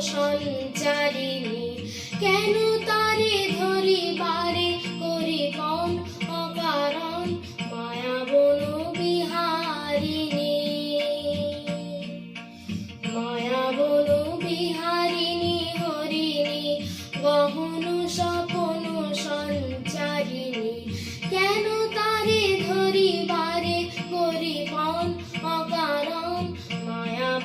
সঞ্চারিণী, কেন তারে করি অকারণ? মায়া বন বিহারিণী, মায়া বন বিহারিণী, হরিণী, গহন স্বপন সঞ্চারিণী, কেন তারে ধরি বারে করি পন অকারণ? মায়া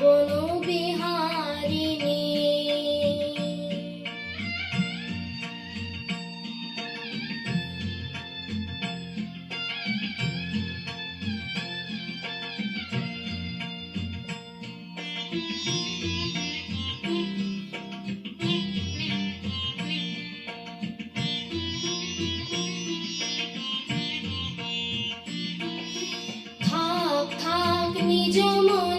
নিজ মনে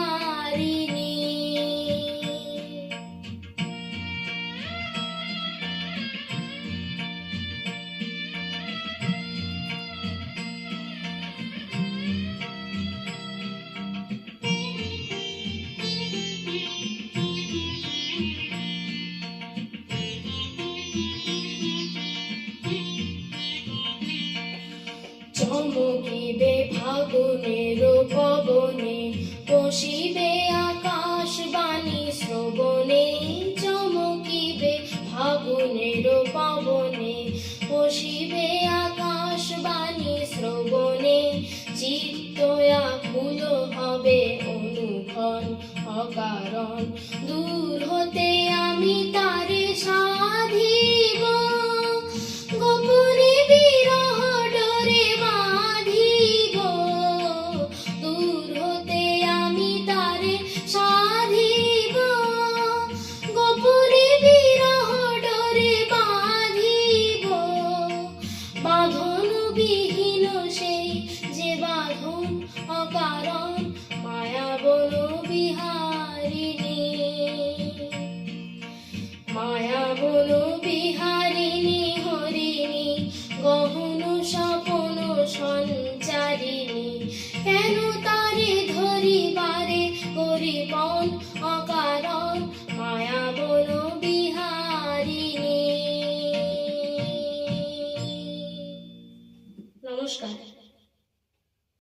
চমকিবে ফাগুনের পবনে পশিবে আকাশ বাণী শ্রবণে, চমকিবে ফাগুনের পবনে পশিবে আকাশ বাণী শ্রবণে, চিত্তয়া ফুল হবে অনুক্ষণ, অকারণ। দূর হতে আমি তারে সাধিব বিহারিণী। মায়া বিহারিণী হরিণী গহন সপন কেন তারে ধরিবারে করিবন অকারণ? মায়া বন নমস্কার।